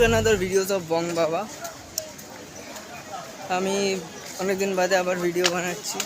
To another videos of Bong Baba আমি অনেকদিন বাদে আবার ভিডিও বানাচ্ছি।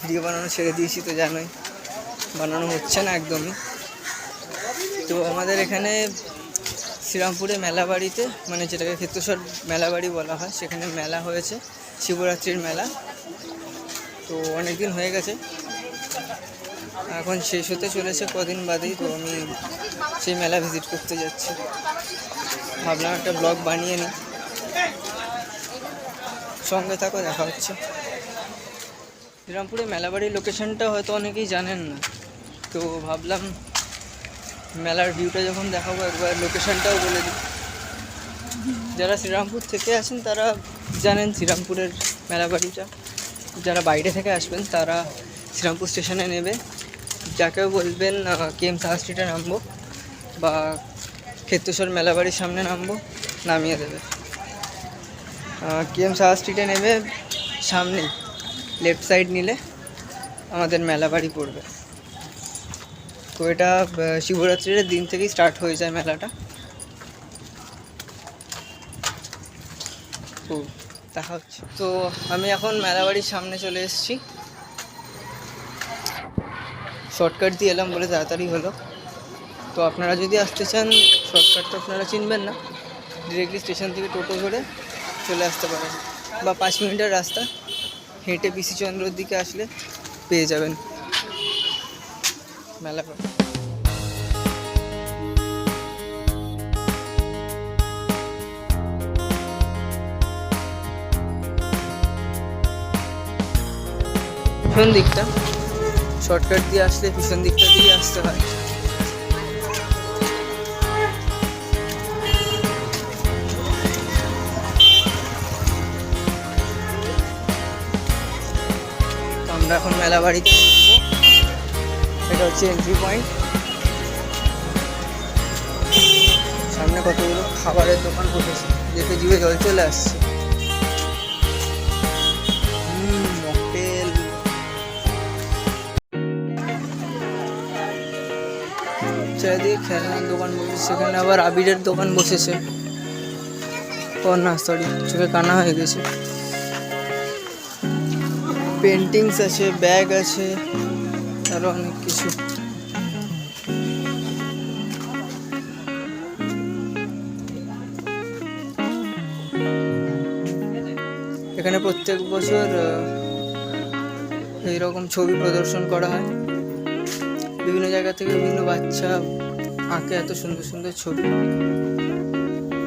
ভিডিও বানানো ছেড়ে দিয়েছি তো জানোই। বানানো হচ্ছে না একদমই। তো আমাদের এখানে শ্রীরামপুরে মেলা বাড়িতে মানে যেটাকে ক্ষেত্রসর মেলা বাড়ি বলা হয়, সেখানে মেলা হয়েছে। শিবরাত্রির মেলা। তো অনেক দিন হয়ে গেছে। এখন শেষ হতে চলেছে কদিন বাদেই, তো আমি সেই মেলা ভিজিট করতে যাচ্ছি। ভাবলাম একটা ব্লগ বানিয়ে নিই। সঙ্গে থাকো, দেখা হচ্ছে। শ্রীরামপুরে মেলাবাড়ির লোকেশনটা হয়তো অনেকেই জানেন না। তো ভাবলাম মেলার ভিউটা যখন দেখাবো, একবার লোকেশনটাও বলে দিই। যারা শ্রীরামপুর থেকে আসেন তারা জানেন শ্রীরামপুরের মেলাবাড়িটা। যারা বাইরে থেকে আসবেন, তারা শ্রীরামপুর স্টেশনে নেবে। যাকেও বলবেন কেএম সাহা স্ট্রিটে নামবো, বা ক্ষেত্রেশ্বর মেলাবাড়ির সামনে নামবো, নামিয়ে দেবে। কেএম সাহা স্ট্রিটে নেবে, সামনেই লেফট সাইড নিলে আমাদের মেলাবাড়ি পড়বে। তো এটা শিবরাত্রির দিন থেকেই স্টার্ট হয়ে যায় মেলাটা। তো দেখা হচ্ছে, তো আমি এখন মেলাবাড়ির সামনে চলে এসেছি। শর্টকাট দিয়ে এলাম বলে তাড়াতাড়ি হলো। তো আপনারা যদি আসতে চান শর্টকাট তো আপনারা চিনবেন না। ডিরেক্টলি স্টেশন থেকে টোটো ধরে চলে আসতে পারেন। বা পাঁচ মিনিটের রাস্তা, হেঁটে পিসি চন্দ্রর দিকে আসলে পেয়ে যাবেন। মেলা পিছন দিকটা। শর্টকাট দিয়ে আসলে পিছন দিকটা দিয়ে আসতে হয়। আমরা এখন মেলা বাড়িতে। এটা হচ্ছে এন্ট্রি পয়েন্ট সামনে কতগুলো খাবারের দোকান বসেছে। যেতে জিভে জল চলে আসছে। চারিদিকে খেলনার দোকান বসেছে। সেখানে আবার আবিরের দোকান বসেছে। না সরি চোখে কানা হয়ে গেছে। পেন্টিংস আছে ব্যাগ আছে, আরও অনেক কিছু। এখানে প্রত্যেক বছর এইরকম ছবি প্রদর্শন করা হয়। বিভিন্ন জায়গা থেকে বিভিন্ন বাচ্চা আঁকে এত সুন্দর সুন্দর ছবি।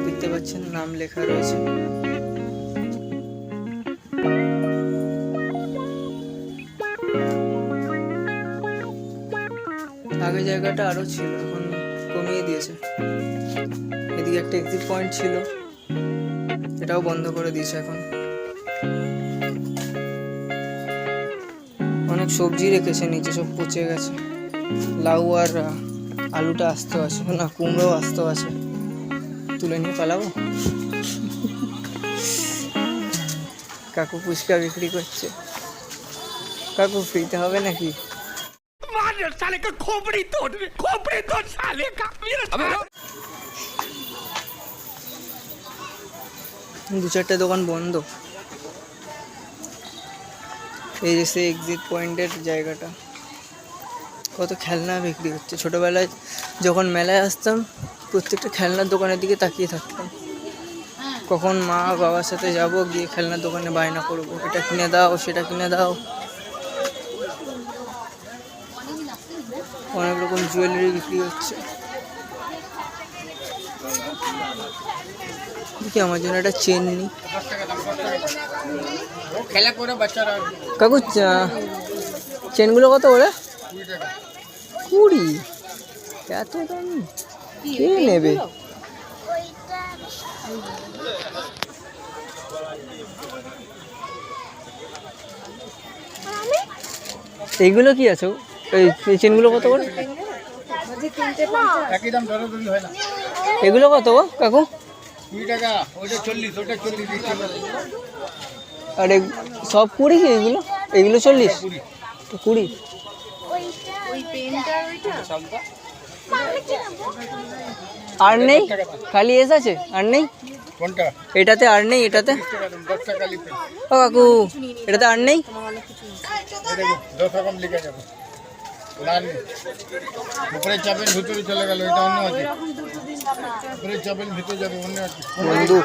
দেখতে পাচ্ছেন, নাম লেখা রয়েছে। আগে জায়গাটা আরও ছিল, এখন কমিয়ে দিয়েছে। এদিকে একটা এক্সিট পয়েন্ট ছিল, এটাও বন্ধ করে দিয়েছে এখন। অনেক সবজি রেখেছে, নিচে সব পচে গেছে। লাউ আর আলুটা আসতেও আছে, না, কুমড়োও আসতেও আছে। তুলে নিয়ে পালাবো? কাকু ফুচকা বিক্রি করছে। কাকু ফ্রিতে হবে নাকি? साले का खोपड़ी तोड़ खोपड़ी तोड़ साले का मेरा দু চারটে দোকান বন্ধ এই যে সেই এক্সিট পয়েন্টের জায়গাটা কত খেলনা বিক্রি হচ্ছে ছোটোবেলায় যখন মেলায় আসতাম প্রত্যেকটা খেলনার দোকানের দিকে তাকিয়ে থাকতাম কখন মা বাবার সাথে যাব গিয়ে খেলনার দোকানে বায়না করব এটা কিনে দাও সেটা কিনে দাও অনেক রকম জুয়েলারি বিক্রি হচ্ছে। আমার জন্য একটা চেন নি কাকু চেনগুলো কত করে? কুড়ি। এত দাম। কে নেবে? এইগুলো কি আছে? এই চেনগুলো কত করে? এগুলো কত গো কাকু? আর সব কুড়ি কি এগুলো? এগুলো চল্লিশ? কুড়ি। তো আর নেই? খালি এস আছে? আর নেই? এটাতে আর নেই এটাতে? ও কাকু এটাতে আর নেই? উপরে চাপেন ভিতরে চলে গেল এটা অন্য আছে। উপরে চাপেন ভিতরে যাবে অন্য আছে। বন্ধু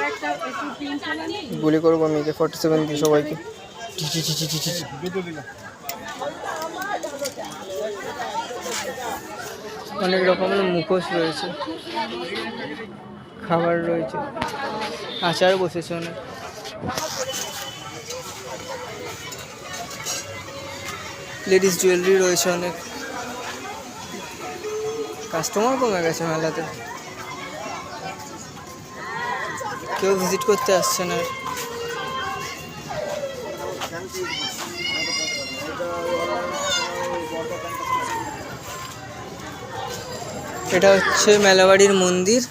গুলি করব আমি ফর্টি সেভেন দিয়ে সবাইকে। দুটো দিলাম। অনেক রকমের মুখোশ রয়েছে খাবার রয়েছে আচার বসেছে অনেক। লেডিস জুয়েলারি রয়েছে অনেক। কাস্টমার কমে গেছে মেলাতে। কেউ ভিজিট করতে আসছে না। এটা হচ্ছে মেলাবাড়ির মন্দির।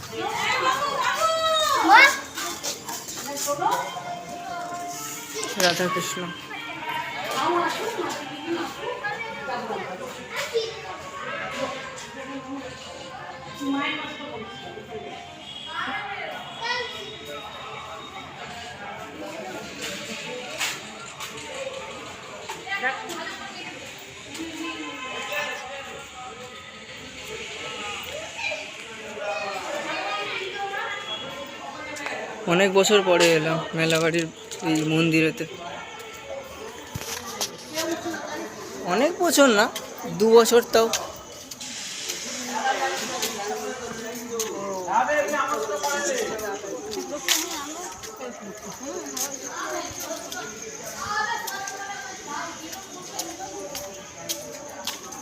রাধাকৃষ্ণ। অনেক বছর পরে এলাম মেলাবাড়ির এই মন্দিরেতে। অনেক বছর না দু বছর তাও।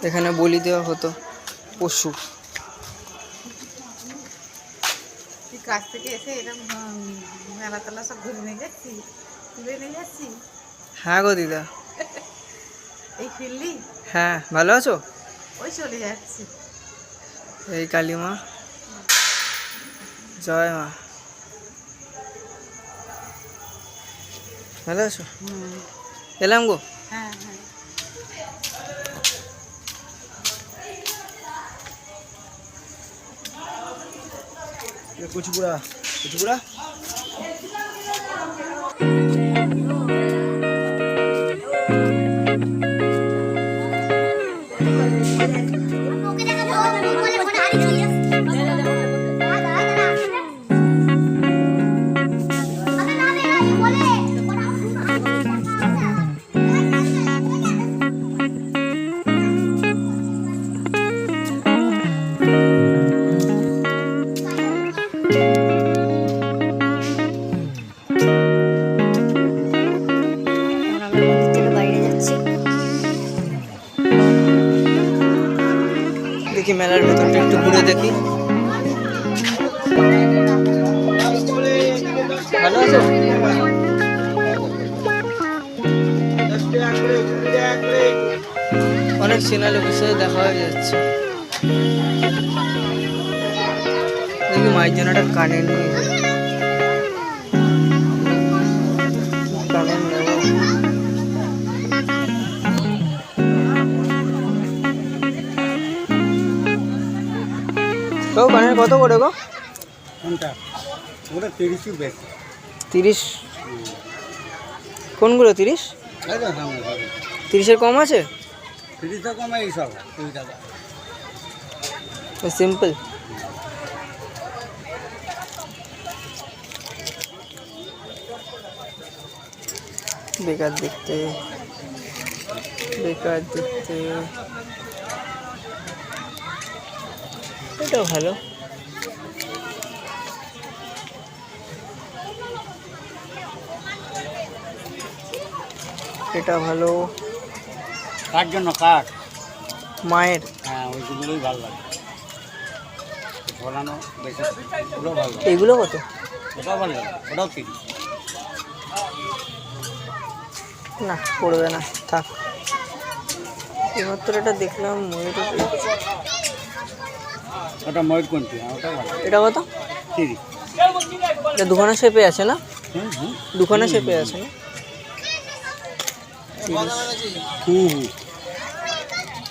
এখানে বলি দেওয়া হতো পশু। থেকে এসে এরকম মেলা তেলা সব ঘুরে নিয়ে যাচ্ছি তুলে নিয়ে যাচ্ছি? হ্যাঁ গো দিদা। এই ফিরলি? হ্যাঁ ভালো আছো? ওই চলে যাচ্ছি। এই কালী মা। জয় মা। ভালো আছো? এলাম গো। হ্যাঁ হ্যাঁ। কুচিপুরা কুচিপুরা অনেক চেনা লোকের সাথে দেখা হয়ে যাচ্ছে। দেখি মায়ের জন্য একটা কানের নিয়ে তো কানের কত করে গো? কোনটা? ওটা তিরিশই বেশি তিরিশ? কোনগুলো তিরিশ? তিরিশের কম আছে? তিরিশ তো কমে এই সব, কুড়ি সিম্পল বেকার দেখতে বেকার দেখতে। এটাও ভালো। এটা ভালো। কার জন্য কার মায়ের। হ্যাঁ ওইগুলোই ভালো লাগে। ঘোরানো ওগুলো ভালো লাগে। এগুলো কত? ওটাও ভালো লাগে ওটাও তিরিশ না পড়বে না থাক। এইমাত্র এটা দেখলাম ময়ূর। ওটা ময়ূরকণ্ঠী হ্যাঁ ওটাও ভালো এটা কত? তিরিশ এটা দুখানা শেপে আছে না? দুখানা শেপে আছে না? হুম হুম।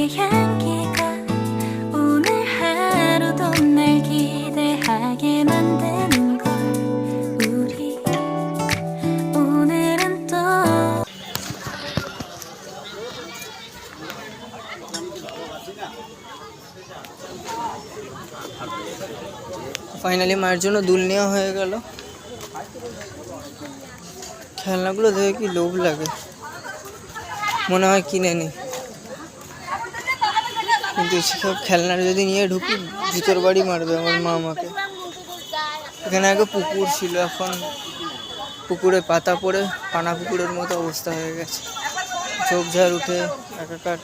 모닝커피의 향기가 오늘 하루도 날 기대하게 만드는 걸 우리 오늘은 또 ফাইনালি মায়ের জন্য দুল নেওয়া হয়ে গেল খেলনাগুলো দেখে কি লোভ লাগে মনে হয় কিনে নি কিন্তু সেসব খেলনা যদি নিয়ে ঢুকি, ভিতর বাড়ি মারবে আমার মা আমাকে। এখানে আগে পুকুর ছিল, এখন পুকুরে পাতা পড়ে, পানা পুকুরের মতো অবস্থা হয়ে গেছে। ঝোপঝাড় উঠে একাকার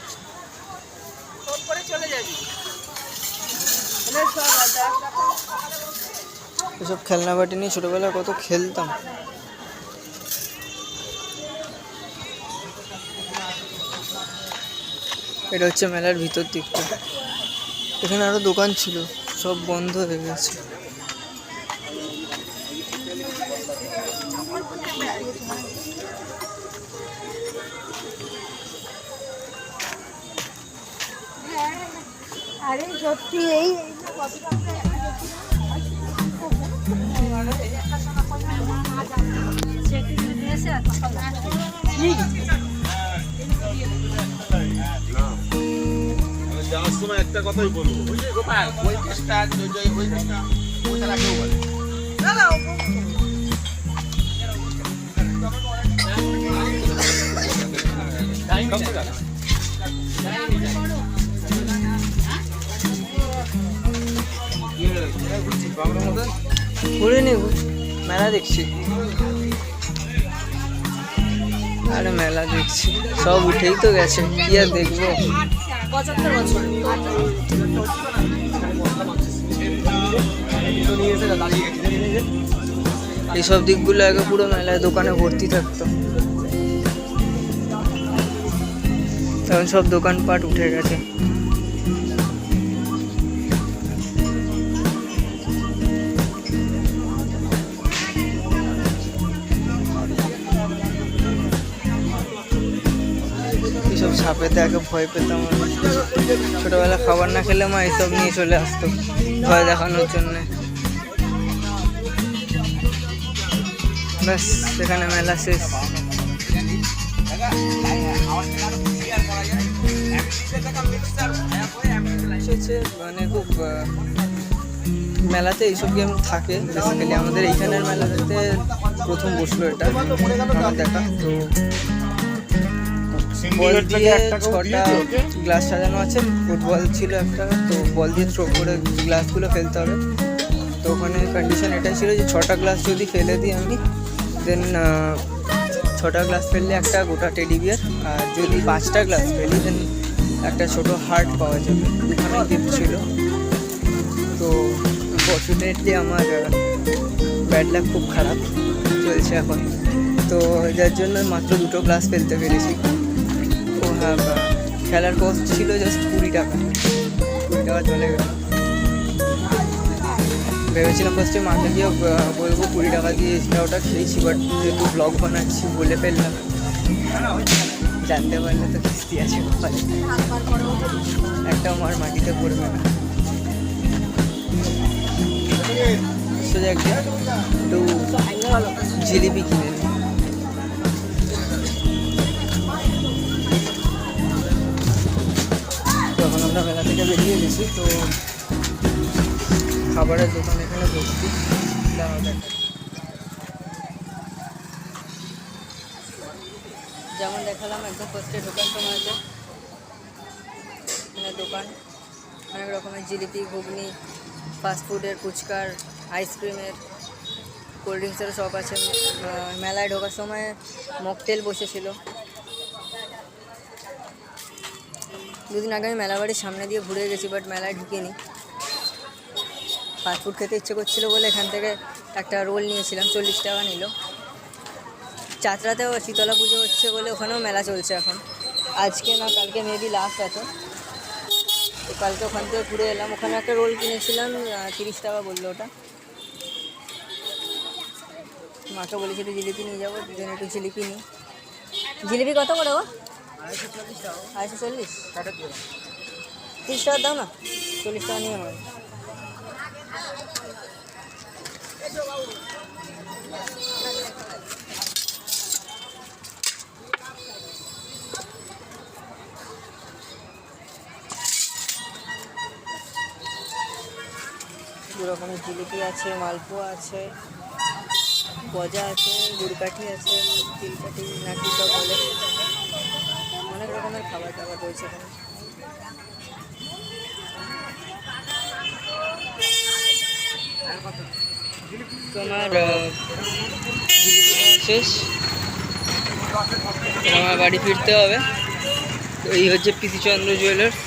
এসব খেলনা বাটি নিয়ে ছোটোবেলায় কত খেলতাম। এটা হচ্ছে মেলার ভিতর দিকটা। এখানে আরও দোকান ছিল সব বন্ধ হয়ে গেছে। আরে সত্যি এই যাওয়ার সময় একটা কথাই বলব। ঘুরে নি মেলা দেখছি। আরে মেলা দেখছি, সব উঠেই তো গেছে, কি আর দেখব? এইসব দিকগুলো আগে পুরো মেলায় দোকানে ভর্তি থাকতো। এখন সব দোকানপাট উঠে গেছে। সাপেতে আগে ভয় পেতাম। ছোটবেলা খাবার না খেলে মা এইসব নিয়ে চলে আসতো, ভয় দেখানোর জন্য ব্যাস, সেখানে মেলা শেষ মানে খুব মেলাতে এইসব গেম থাকে বেসিক্যালি আমাদের এইখানের মেলাতে প্রথম বসল এটা দেখা, তো বল দিয়ে ছটা গ্লাস সাজানো আছে ফুটবল ছিল একটা তো বল দিয়ে থ্রো করে গ্লাসগুলো ফেলতে হবে। তো ওখানে কন্ডিশন এটাই ছিল যে ছটা গ্লাস যদি ফেলে দিই আমি দেন ছটা গ্লাস ফেললে একটা গোটা টেডি বিয়ার আর যদি পাঁচটা গ্লাস ফেলি দেন একটা ছোট হার্ট পাওয়া যাবে দুখানে গিফট ছিল। তো ফর্চুনেটলি আমার ব্যাড লাক খুব খারাপ চলছে এখন। তো যার জন্য মাত্র দুটো গ্লাস ফেলতে পেরেছি। খেলার কস্ট ছিল জাস্ট কুড়ি টাকা। কুড়ি টাকা চলে গেল। ভেবেছিলাম ফার্স্টে মাকে গিয়ে বলব কুড়ি টাকা দিয়ে এটা ওটা খেয়েছি বাট যেহেতু ব্লগ বানাচ্ছি বলে ফেললাম, জানতে পারলে তো কিস্তি আছে। একটা আমার মাটিতে পড়বে না। সোজা একটু জিলিপি কিনে নিই। গেছি তো খাবারের দোকান এখানে দেখাই। যেমন দেখালাম, একদম ফার্স্টে ঢোকার সময়তে এখানে দোকান, অনেক রকমের জিলিপি, ঘুগনি ফাস্টফুডের ফুচকার আইসক্রিমের কোল্ড ড্রিঙ্কসেরও শপ আছে। মেলায় ঢোকার সময় মকটেল বসেছিল। দুদিন আগে আমি মেলা বাড়ির সামনে দিয়ে ঘুরে গেছি বাট মেলায় ঢুকিনি। ফাস্টফুড খেতে ইচ্ছে করছিল বলে এখান থেকে একটা রোল নিয়েছিলাম, চল্লিশ টাকা নিল। চাতরাতেও শীতলা পুজো হচ্ছে বলে ওখানেও মেলা চলছে এখন। আজকে না, কালকে মেবি লাস্ট আছে তো কালকে ওখান থেকে ঘুরে এলাম। ওখানে একটা রোল কিনেছিলাম তিরিশ টাকা বলল ওটা। মাকে বলেছিল জিলিপি নিয়ে যাব, দুজনে একটু জিলিপি নিই। জিলিপি কত করে আড়াইশো চল্লিশ। তিরিশ টাকা দাও না। চল্লিশ টাকা নিয়ে আমার রকমের জিলিপি আছে মালপোয়া আছে গজা আছে গুড়কাঠি আছে তিলকাঠি নাকি সব বলে। অনেক রকমের খাবার দাবার রয়েছে এখানে। তোমার শেষ। আমার বাড়ি ফিরতে হবে। তো এই হচ্ছে প্রীতিচন্দ্র জুয়েলার্স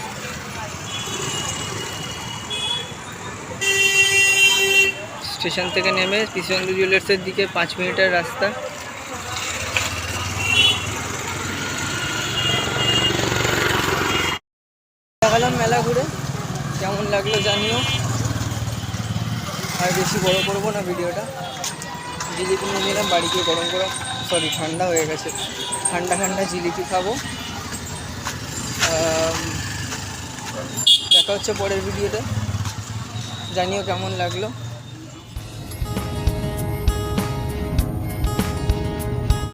স্টেশন থেকে নেমে কৃষ্ণচন্দ্র জুয়েলার্সের দিকে পাঁচ মিনিটের রাস্তা দেখালাম মেলা ঘুরে কেমন লাগল জানিও। আর বেশি বড় করব না ভিডিওটা। জিলিপি নিয়ে নিলাম, বাড়ি গিয়ে গরম গরম সরি ঠান্ডা হয়ে গেছে। ঠান্ডা ঠান্ডা জিলিপি খাব। দেখা হচ্ছে পরের ভিডিওতে। জানিও কেমন লাগল।